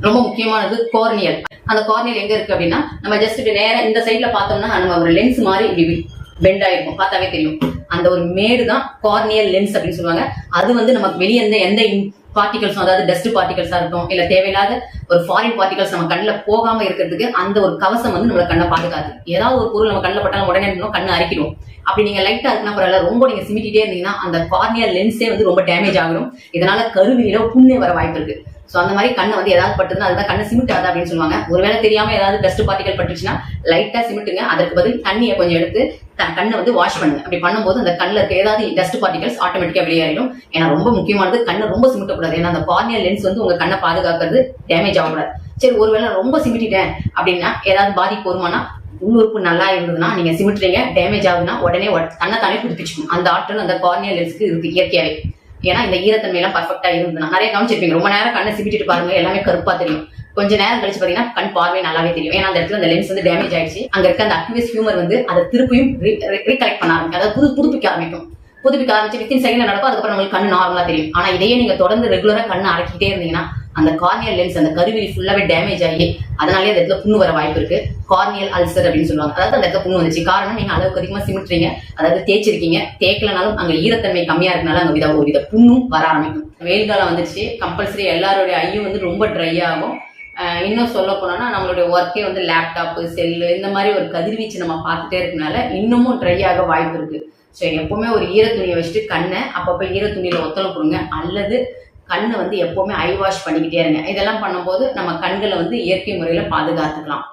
ரொம்ப முக்கியமானது கோர்னியல் அந்த கோர்னியல் எங்க இருக்கு அப்படின்னா நம்ம ஜஸ்ட் இப்படி இந்த சைட்ல பார்த்தோம்னா நம்ம ஒரு லென்ஸ் மாதிரி இப்படி பெண்ட் ஆயிருக்கும். பார்த்தாவே தெரியும். அந்த ஒரு மேடு தான் கார்னியல் லென்ஸ் அப்படின்னு சொல்லுவாங்க. அது வந்து நமக்கு வெளியே எந்த எந்த பார்ட்டிகல்ஸும் அதாவது டஸ்ட் பார்ட்டிகல்ஸா இருக்கும் இல்ல தேவையில்லாத ஒரு ஃபாரின் பார்ட்டிகல்ஸ் நம்ம கண்ணில் போகாம இருக்கிறதுக்கு அந்த ஒரு கவசம் வந்து நம்மள கண்ணை பாதுகாது ஏதாவது ஒரு பொருள் நம்ம கண்ணில் பட்டாலும் உடனே இன்னும் கண்ணு அரிக்கிடும். அப்படி நீங்க லைட்டா இருக்குன்னா பரவாயில்ல ரொம்ப நீங்க சிமிட்டிட்டே இருந்தீங்கன்னா அந்த கார்னியல் லென்ஸே வந்து ரொம்ப டேமேஜ் ஆகிடும் இதனால கருவியில புண்ணே வர வாய்ப்பு இருக்கு. ஸோ அந்த மாதிரி கண்ணை வந்து ஏதாவது பட்டுதுன்னா அதுதான் கண்ணை சிமிட்டாது அப்படின்னு சொல்லுவாங்க. ஒருவேளை தெரியாம ஏதாவது டஸ்ட் பார்ட்டிகள் பட்டுச்சுன்னா லைட்டா சிமிட்டுங்க. அதற்கு பதில் தண்ணியை கொஞ்சம் எடுத்து கண்ணை வந்து வாஷ் பண்ணுங்க. அப்படி பண்ணும்போது அந்த கண்ணில் இருக்க ஏதாவது டஸ்ட் பார்ட்டிகல்ஸ் ஆட்டோமேட்டிக்கா வெளியேறிடும். ஏன்னா ரொம்ப முக்கியமானது கண்ணை ரொம்ப சிமிட்டக்கூடாது. ஏன்னா அந்த கார்னியல் லென்ஸ் வந்து உங்க கண்ணை பாதுகாக்கிறது டேமேஜ் ஆகக்கூடாது சரி ஒருவேளை ரொம்ப சிமிட்டிட்டேன் அப்படின்னா ஏதாவது பாதிப்பு வருமானா உள்ளுறுப்பு நல்லா இருந்ததுன்னா நீங்க சிமிட்டுறீங்க டேமேஜ் ஆகுதுன்னா உடனே தன்னை தானே புதுப்பிச்சுக்கும் அந்த ஆற்றல் அந்த கார்னியல் லென்ஸ்க்கு இருக்கு இயற்கையாவே. ஏன்னா இந்த ஈரத்தன்மை எல்லாம் பர்ஃபெக்டா இருந்ததுன்னா நிறைய கவனிச்சிருப்பீங்க ரொம்ப நேரம் கண்ணை சிமிட்டிட்டு பாருங்க எல்லாமே கருப்பா தெரியும். கொஞ்ச நேரம் கழிச்சு பாத்தீங்கன்னா கண் பார்வை நல்லாவே தெரியும். ஏன்னா அந்த இடத்துல அந்த லென்ஸ் வந்து டேமேஜ் ஆயிடுச்சு. அங்க இருக்க அந்த அக்யூஸ் ஹியூமர் வந்து அதை திருப்பியும் ரீகலெக்ட் பண்ண ஆரம்பிக்கும். அதாவது புது புதுப்பிக்க ஆரம்பிக்கும். புதுப்பிக்க ஆரம்பிச்சு வித்தின் செகண்ட் நடக்கும் அதுக்கப்புறம் உங்களுக்கு கண்ணு நார்மலா தெரியும். ஆனா இதையே நீங்க தொடர்ந்து ரெகுலரா கண்ணு அடக்கிட்டே இருந்தீங்கன்னா அந்த கார்னியல் லென்ஸ் அந்த கருவி ஃபுல்லாவே டேமேஜ் ஆகி அதனாலே அந்த இடத்துல புண்ணு வர வாய்ப்பு இருக்கு. கார்னியல் அல்சர் அப்படின்னு சொல்லுவாங்க. அதாவது அந்த இடத்துல புண்ணு வந்துச்சு. காரணம் நீங்க அளவுக்கு அதிகமா சிமிட்டுறீங்க. அதாவது தேய்ச்சிருக்கீங்க. தேய்க்கலனாலும் அங்க ஈரத்தன்மை கம்மியா இருக்கனால அங்க வித ஒரு வித புண்ணும் வர ஆரம்பிக்கும். வெயில் காலம் வந்துச்சு கம்பல்சரி எல்லாருடைய ஐயும் வந்து ரொம்ப ட்ரை ஆகும். இன்னும் சொல்ல போனோம்னா நம்மளுடைய ஒர்க்கே வந்து லேப்டாப்பு செல்லு இந்த மாதிரி ஒரு கதிர்வீச்சு நம்ம பார்த்துட்டே இருக்கனால இன்னமும் ட்ரை ஆக வாய்ப்பு இருக்கு. ஸோ எப்பவுமே ஒரு ஈரத்துணியை வச்சுட்டு கண்ணை அப்பப்போ ஈரத்துணியில் ஒத்தளம் கொடுங்க. அல்லது கண்ணை வந்து எப்போவுமே ஐ வாஷ் பண்ணிக்கிட்டே இருங்க. இதெல்லாம் பண்ணும்போது நம்ம கண்களை வந்து இயற்கை முறையில் பாதுகாத்துக்கலாம்.